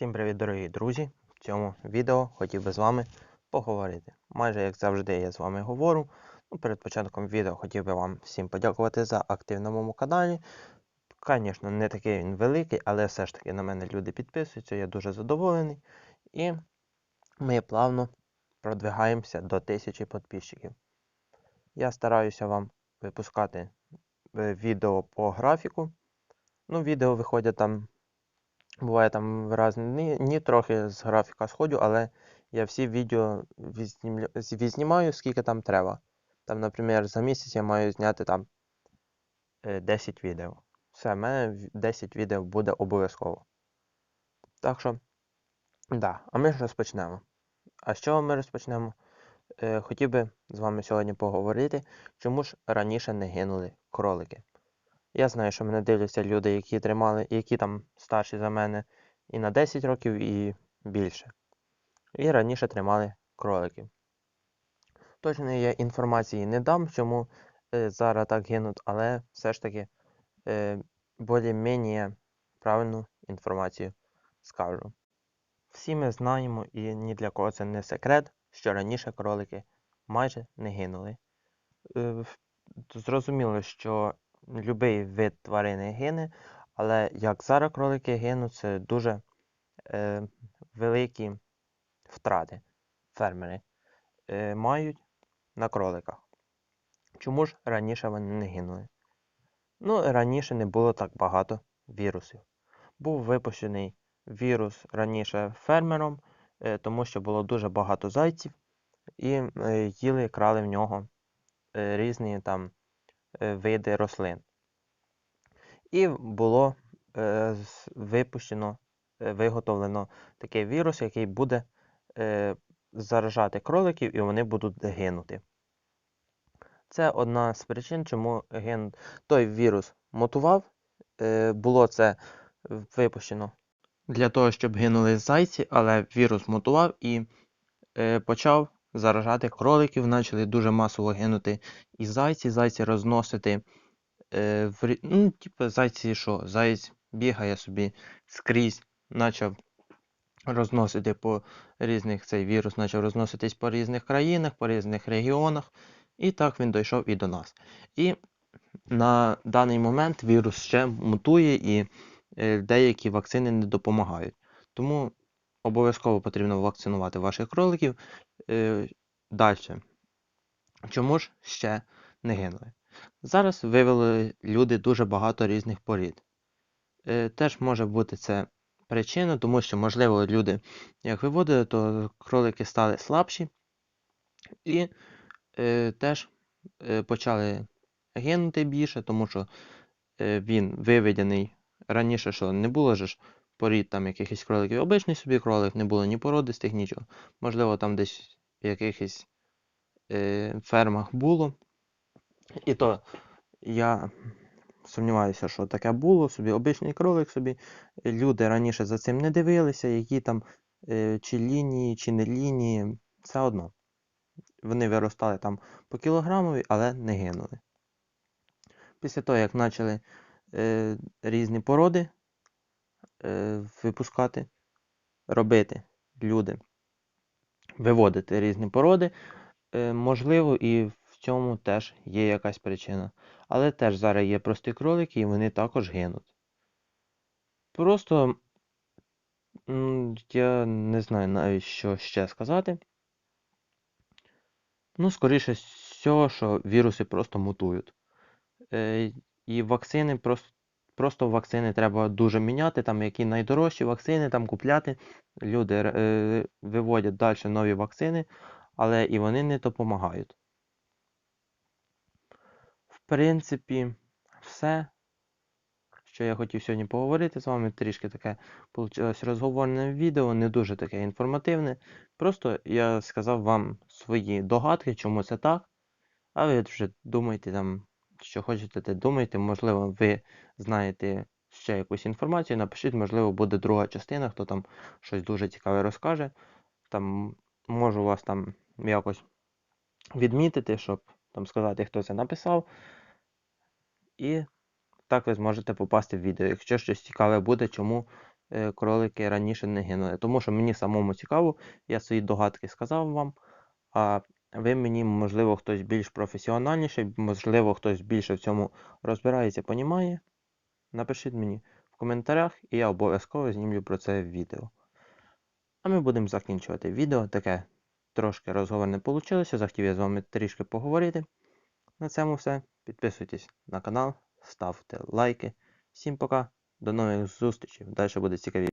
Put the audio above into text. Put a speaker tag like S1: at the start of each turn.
S1: Всім привіт, дорогі друзі! В цьому відео хотів би з вами поговорити. Майже як завжди, я з вами говорю. Ну, перед початком відео хотів би вам всім подякувати за актив моєму каналі. Звісно, не такий він великий, але все ж таки на мене люди підписуються, я дуже задоволений. І ми плавно продвигаємося до тисячі підписчиків. Я стараюся вам випускати е, відео по графіку. Ну, відео виходять там Буває там різні дні, дні трохи з графіка сходю, але я всі відео відзнімлю- відзнімаю, скільки там треба. Там, наприклад, за місяць я маю зняти там е, 10 відео. Все, в мене 10 відео буде обов'язково. Так що, да, а ми ж розпочнемо. А з чого ми розпочнемо? Е, хотів би з вами сьогодні поговорити, чому ж раніше не гинули кролики. Я знаю, що мене дивляться люди, які тримали, які там старші за мене і на 10 років, і більше. І раніше тримали кроликів. Точної я інформації не дам, чому е, зараз так гинуть, але все ж таки е, більш-менш правильну інформацію скажу. Всі ми знаємо, і ні для кого це не секрет, що раніше кролики майже не гинули. Е, Зрозуміло, що будь-який вид тварини гине, але як зараз кролики гинуть, це дуже е, великі втрати фермери е, мають на кроликах. Чому ж раніше вони не гинули? Ну, раніше не було так багато вірусів. Був випущений вірус раніше фермером, е, тому що було дуже багато зайців, і е, їли, крали в нього е, різні там види рослин. І було е, випущено, е, виготовлено такий вірус, який буде е, заражати кроликів і вони будуть гинути. Це одна з причин, чому ген... той вірус мутував. Е, було це випущено для того, щоб гинули зайці, але вірус мутував і е, почав заражати кроликів, почали дуже масово гинути і зайці, зайці розносити. Е, в... Ну, типу, зайці що? Заєць бігає собі скрізь, почав розносити по різних цей вірус, почав розноситись по різних країнах, по різних регіонах. І так він дійшов і до нас. І на даний момент вірус ще мутує і е, деякі вакцини не допомагають. Тому обов'язково потрібно вакцинувати ваших кроликів. Е, Далі. Чому ж ще не гинули? Зараз вивели люди дуже багато різних порід. Е, Теж може бути це причина, тому що, можливо, люди, як виводили, то кролики стали слабші і е, теж почали гинути більше, тому що він виведений раніше, що не було ж порід там якихось кроликів. Обичний собі кролик, не було ні породистих, нічого. Можливо, там десь в якихось е, фермах було. І то я сумніваюся, що таке було собі, обичний кролик собі. Люди раніше за цим не дивилися, які там е, чи лінії, чи не лінії, все одно. Вони виростали там по кілограмові, але не гинули. Після того, як почали е, різні породи випускати, робити люди, виводити різні породи, е, можливо, і в цьому теж є якась причина. Але теж зараз є прості кролики, і вони також гинуть. Просто я не знаю навіть, що ще сказати. Ну, скоріше всього, що віруси просто мутують. Е, і вакцини просто, просто вакцини треба дуже міняти, там які найдорожчі вакцини там купляти. Люди е, виводять далі нові вакцини, але і вони не допомагають. В принципі, все, що я хотів сьогодні поговорити з вами. Трішки таке розговорне відео, не дуже таке інформативне. Просто я сказав вам свої догадки, чому це так. А ви вже думайте там, що хочете, те думайте. Можливо, ви знаєте ще якусь інформацію. Напишіть, можливо, буде друга частина, хто там щось дуже цікаве розкаже. Там можу вас там якось відмітити, щоб там сказати, хто це написав. І так ви зможете попасти в відео. Якщо щось цікаве буде, чому е, кролики раніше не гинули. Тому що мені самому цікаво, я свої догадки сказав вам, а ви мені, можливо, хтось більш професіональніший, можливо, хтось більше в цьому розбирається, понімає. Напишіть мені в коментарях, і я обов'язково знімлю про це відео. А ми будемо закінчувати відео. Таке трошки розговорне вийшло. Захотів я з вами трішки поговорити. На цьому все. Підписуйтесь на канал, ставте лайки. Всім пока, до нових зустрічей. Далі буде цікавіше.